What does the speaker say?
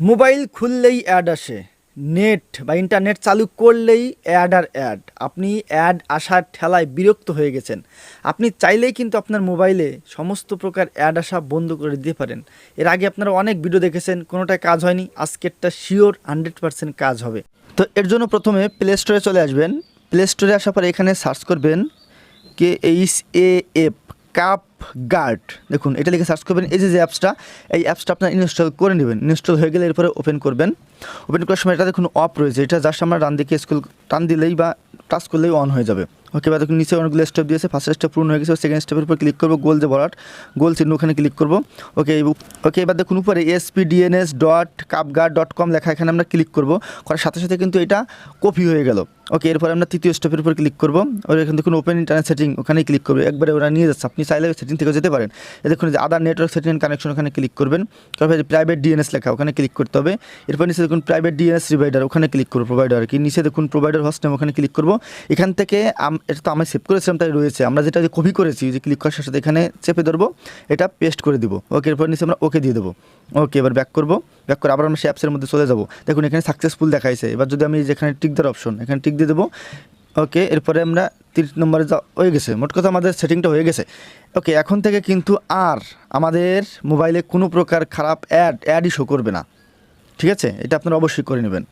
Mobile খুললেই add আসে। Net বা ইন্টারনেট চালু করলেই অ্যাড আর অ্যাড। আপনি অ্যাড আসার ঠেলায় বিরক্ত হয়ে গেছেন। আপনি চাইলেই কিন্তু আপনার মোবাইলে সমস্ত প্রকার অ্যাড আসা বন্ধ করে দিতে পারেন। এর আগে আপনারা অনেক ভিডিও দেখেছেন কোনোটাই কাজ হয়নি, আজকেরটা শিওর হান্ড্রেড পার্সেন্ট কাজ হবে। তো এর জন্য প্রথমে প্লে স্টোরে চলে আসবেন। প্লে স্টোরে আসার পরে এখানে সার্চ করবেন K H A F cup guard দেখুন, এটা লিখে সার্চ করবেন, এই যে যে অ্যাপসটা এই অ্যাপসটা আপনার ইনস্টল করে নেবেন। ইনস্টল হয়ে গেলে এরপরে ওপেন করবেন। ওপেন করার সময় এটা দেখুন অফ রয়েছে, এটা জাস্ট আমরা ডান দিকে স্কুল টান দিলেই বা টাচ করলেই অন হয়ে যাবে। ওকে বা দেখুন নিচে অনেকগুলো স্টেপ দিয়েছে। ফার্স্ট স্টেপ পূর্ণ হয়ে গেছে। সেকেন্ড স্টেপের উপর ক্লিক করব। গোল যে বলার গোল চিহ্ন ওখানে ক্লিক করব। ওকে ওকে এবার দেখুন উপরে এসপিডিএনএস ডট কাপগার্ড ডট কম লেখা এখানে আমরা ক্লিক করব। করার সাথে সাথে কিন্তু এটা কপি হয়ে গেল। ওকে এরপরে আমরা তৃতীয় স্টেপের উপর ক্লিক করব। ওর এখানে দেখুন ওপেন ইন্টারনেট সেটিং ওখানে ক্লিক করব। একবারে ওরা নিয়ে যাচ্ছে। আপনি চাইলে সেটিং থেকে যেতে পারেন। এ দেখুন যে আদার নেটওয়ার্ক সেটিং কানেকশন ওখানে ক্লিক করবেন। তারপরে প্রাইভেট ডিএনএস লেখা, ওখানে ক্লিক করতে হবে। এরপর নিচে দেখুন প্রাইভেট ডিএনএস প্রোভাইডার ওখানে ক্লিক করব প্রোভাইডার কি। নিচে দেখুন প্রোভাইডার হোস্ট নেম ওখানে ক্লিক করব। এখান থেকে এটা তো আমি সেভ করেছিলাম তাই রয়েছে। আমরা যেটা যে কপি করেছি, যে ক্লিক করার সাথে এখানে চেপে ধরবো, এটা পেস্ট করে দিব। ওকে এরপর নিচে আমরা ওকে দিয়ে দেবো। ওকে এবার ব্যাক করব। ব্যাক করে আবার আমরা সেই অ্যাপসের মধ্যে চলে যাব। দেখুন, এখানে সাকসেসফুল দেখাইছে। এবার যদি আমি যেখানে টিক দেওয়ার অপশন এখানে টিক দিয়ে দেবো। ওকে এরপরে আমরা তিরিশ নম্বরে যা হয়ে গেছে। মোট কথা আমাদের সেটিংটা হয়ে গেছে। ওকে এখন থেকে কিন্তু আর আমাদের মোবাইলে কোনো প্রকার খারাপ অ্যাড অ্যাডই শো করবে না। ঠিক আছে? এটা আপনারা অবশ্যই করে নেবেন।